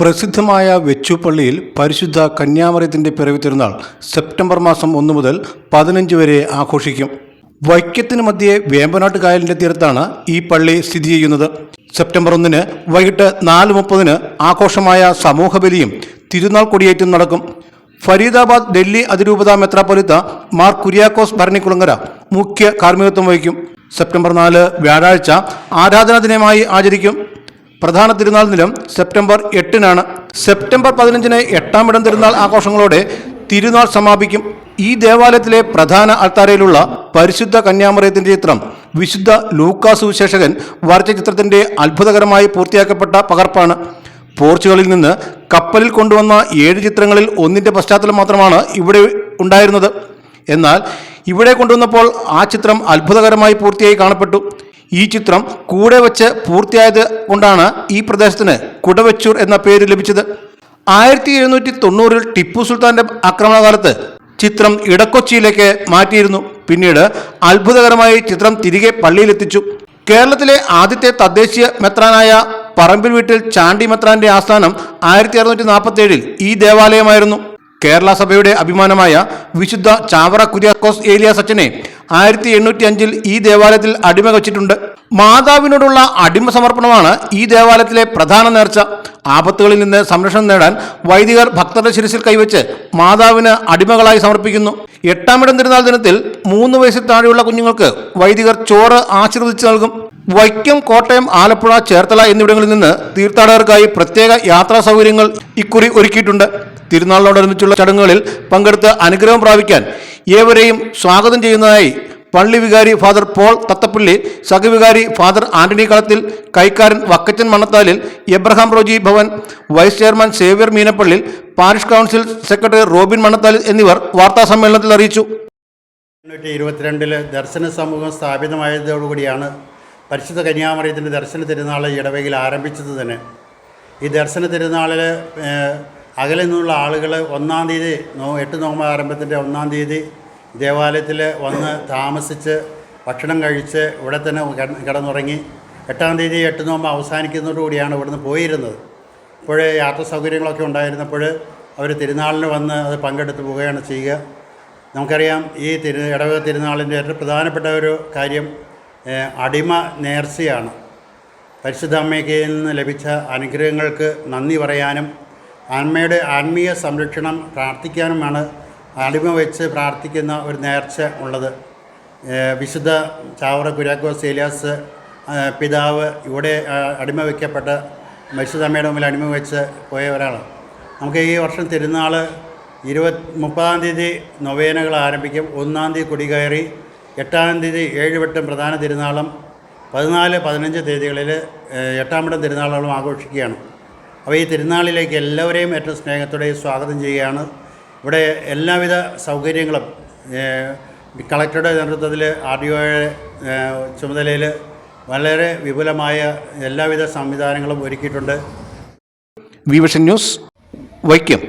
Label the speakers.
Speaker 1: പ്രസിദ്ധമായ വെച്ചുപള്ളിയിൽ പരിശുദ്ധ കന്യാമറിയത്തിന്റെ പിറവി തിരുനാൾ സെപ്റ്റംബർ മാസം ഒന്ന് മുതൽ പതിനഞ്ച് വരെ ആഘോഷിക്കും. വൈക്കത്തിന് മധ്യേ വേമ്പനാട്ട് കായലിന്റെ തീരത്താണ് ഈ പള്ളി സ്ഥിതി ചെയ്യുന്നത്. സെപ്റ്റംബർ ഒന്നിന് വൈകിട്ട് നാല് മുപ്പതിന് ആഘോഷമായ സമൂഹബലിയും തിരുനാൾ കൊടിയേറ്റും നടക്കും. ഫരീദാബാദ് ഡൽഹി അതിരൂപത മെത്രാപ്പൊലിത്ത മാർ കുര്യാക്കോസ് ഭരണിക്കുളങ്ങര മുഖ്യ കാർമ്മികത്വം വഹിക്കും. സെപ്റ്റംബർ നാല് വ്യാഴാഴ്ച ആരാധനാ ദിനമായി ആചരിക്കും. പ്രധാന തിരുനാൾ ദിനം സെപ്റ്റംബർ എട്ടിനാണ്. സെപ്റ്റംബർ പതിനഞ്ചിന് എട്ടാം ഇടം തിരുനാൾ ആഘോഷങ്ങളോടെ തിരുനാൾ സമാപിക്കും. ഈ ദേവാലയത്തിലെ പ്രധാന അൾത്താരയിലുള്ള പരിശുദ്ധ കന്യാമറയത്തിന്റെ ചിത്രം വിശുദ്ധ ലൂക്കാ സുവിശേഷകൻ വരച്ച ചിത്രത്തിന്റെ അത്ഭുതകരമായി പൂർത്തിയാക്കപ്പെട്ട പകർപ്പാണ്. പോർച്ചുഗലിൽ നിന്ന് കപ്പലിൽ കൊണ്ടുവന്ന ഏഴ് ചിത്രങ്ങളിൽ ഒന്നിന്റെ പശ്ചാത്തലം മാത്രമാണ് ഇവിടെ ഉണ്ടായിരുന്നത്. എന്നാൽ ഇവിടെ കൊണ്ടുവന്നപ്പോൾ ആ ചിത്രം അത്ഭുതകരമായി പൂർത്തിയായി കാണപ്പെട്ടു. ഈ ചിത്രം കൂടെ വച്ച് പൂർത്തിയായത് കൊണ്ടാണ് ഈ പ്രദേശത്തിന് കുടവച്ചൂർ എന്ന പേര് ലഭിച്ചത്. ആയിരത്തി എഴുന്നൂറ്റി തൊണ്ണൂറിൽ ടിപ്പു സുൽത്താന്റെ ആക്രമണകാലത്ത് ചിത്രം ഇടക്കൊച്ചിയിലേക്ക് മാറ്റിയിരുന്നു. പിന്നീട് അത്ഭുതകരമായി ചിത്രം തിരികെ പള്ളിയിലെത്തിച്ചു. കേരളത്തിലെ ആദ്യത്തെ തദ്ദേശീയ മെത്രാനായ പറമ്പിൽ വീട്ടിൽ ചാണ്ടി മെത്രാന്റെ ആസ്ഥാനം ആയിരത്തി അറുന്നൂറ്റി നാൽപ്പത്തി ഏഴിൽ ഈ ദേവാലയമായിരുന്നു. കേരള സഭയുടെ അഭിമാനമായ വിശുദ്ധ ചാവറ കുര്യാക്കോസ് ഏലിയ സച്ചനെ ആയിരത്തി എണ്ണൂറ്റി അഞ്ചിൽ ഈ ദേവാലയത്തിൽ അടിമ വച്ചിട്ടുണ്ട്. മാതാവിനോടുള്ള അടിമ സമർപ്പണമാണ് ഈ ദേവാലയത്തിലെ പ്രധാന നേർച്ച. ആപത്തുകളിൽ നിന്ന് സംരക്ഷണം നേടാൻ വൈദികർ ഭക്തരുടെ ശിരസിൽ കൈവച്ച് മാതാവിന് അടിമകളായി സമർപ്പിക്കുന്നു. എട്ടാമിടം തിരുനാൾ ദിനത്തിൽ മൂന്ന് വയസ്സിൽ താഴെയുള്ള കുഞ്ഞുങ്ങൾക്ക് വൈദികർ ചോറ് ആശീർവദിച്ച് നൽകും. വൈക്കം കോട്ടയം ആലപ്പുഴ ചേർത്തല എന്നിവിടങ്ങളിൽ നിന്ന് തീർത്ഥാടകർക്കായി പ്രത്യേക യാത്രാ സൗകര്യങ്ങൾ ഇക്കുറി ഒരുക്കിയിട്ടുണ്ട്. തിരുനാളിനോടനുബന്ധിച്ചുള്ള ചടങ്ങുകളിൽ പങ്കെടുത്ത് അനുഗ്രഹം പ്രാപിക്കാൻ ഏവരെയും സ്വാഗതം ചെയ്യുന്നതായി പള്ളി വികാരി ഫാദർ പോൾ തത്തപ്പള്ളി സഹവികാരി father Antony Kalathil കൈക്കാരൻ Vakkachan Manathalil Abraham Roji Bhavan vice chairman Xavier Meenappally parish council secretary Robin Manathalil എന്നിവർ വാർത്താ സമ്മേളനത്തിൽ അറിയിച്ചു.
Speaker 2: എണ്ണൂറ്റി ദർശന സമൂഹം സ്ഥാപിതമായതോടുകൂടിയാണ് പരിശുദ്ധ കന്യാമറിയത്തിന്റെ ദർശന തിരുനാൾ ഇടവകയിൽ ആരംഭിച്ചത് തന്നെ. ഈ ദർശന തിരുനാളിൽ അകലെ നിന്നുള്ള ആളുകൾ ഒന്നാം തീയതി നോ എട്ട് നോമ്പ് ആരംഭത്തിന്റെ ഒന്നാം തീയതി ദേവാലയത്തിൽ വന്ന് താമസിച്ച് ഭക്ഷണം കഴിച്ച് ഇവിടെ തന്നെ കിട- കിടന്നുറങ്ങി. എട്ടാം തീയതി എട്ട് നോമ്പ് അവസാനിക്കുന്നതോടുകൂടിയാണ് ഇവിടുന്ന് പോയിരുന്നത്. ഇപ്പോഴേ യാത്ര സൗകര്യങ്ങളൊക്കെ ഉണ്ടായിരുന്നപ്പോൾ അവർ തിരുനാളിന് വന്ന് അത് പങ്കെടുത്ത് പോവുകയാണ് ചെയ്യുക. നമുക്കറിയാം ഈ തിരു ഇടവക തിരുനാളിന്റെ ഏറ്റവും പ്രധാനപ്പെട്ട ഒരു കാര്യം അടിമ നേർച്ചയാണ്. പരിശുദ്ധ അമ്മയ്ക്ക് നിന്ന് ലഭിച്ച അനുഗ്രഹങ്ങൾക്ക് നന്ദി പറയാനും അമ്മയുടെ ആത്മീയ സംരക്ഷണം പ്രാർത്ഥിക്കാനുമാണ് അടിമ വെച്ച് പ്രാർത്ഥിക്കുന്ന ഒരു നേർച്ച ഉള്ളത്. വിശുദ്ധ ചാവറ കുര്യാക്കോസ് ഏലിയാസ് പിതാവ് ഇവിടെ അടിമ വയ്ക്കപ്പെട്ട പരിശുദ്ധ മുമ്പിൽ അടിമ വെച്ച് പോയ ഒരാളാണ്. നമുക്ക് ഈ വർഷം തിരുനാൾ ഇരുപത് മുപ്പതാം തീയതി നൊവേനകൾ ആരംഭിക്കും. ഒന്നാം തീയതി കൊടികയറി എട്ടാം തീയതി ഏഴുവട്ടം പ്രധാന തിരുനാളും പതിനാല് പതിനഞ്ച് തീയതികളിൽ എട്ടാം വട്ടം തിരുനാളുകളും ആഘോഷിക്കുകയാണ്. അപ്പോൾ ഈ തിരുനാളിലേക്ക് എല്ലാവരെയും ഏറ്റവും സ്നേഹത്തോടെ സ്വാഗതം ചെയ്യുകയാണ്. ഇവിടെ എല്ലാവിധ സൗകര്യങ്ങളും കളക്ടറുടെ നേതൃത്വത്തിൽ ആർ ഡി ഒയുടെ ചുമതലയിൽ വളരെ വിപുലമായ എല്ലാവിധ സംവിധാനങ്ങളും ഒരുക്കിയിട്ടുണ്ട്.
Speaker 1: വിവഷൻ ന്യൂസ് വൈക്കം.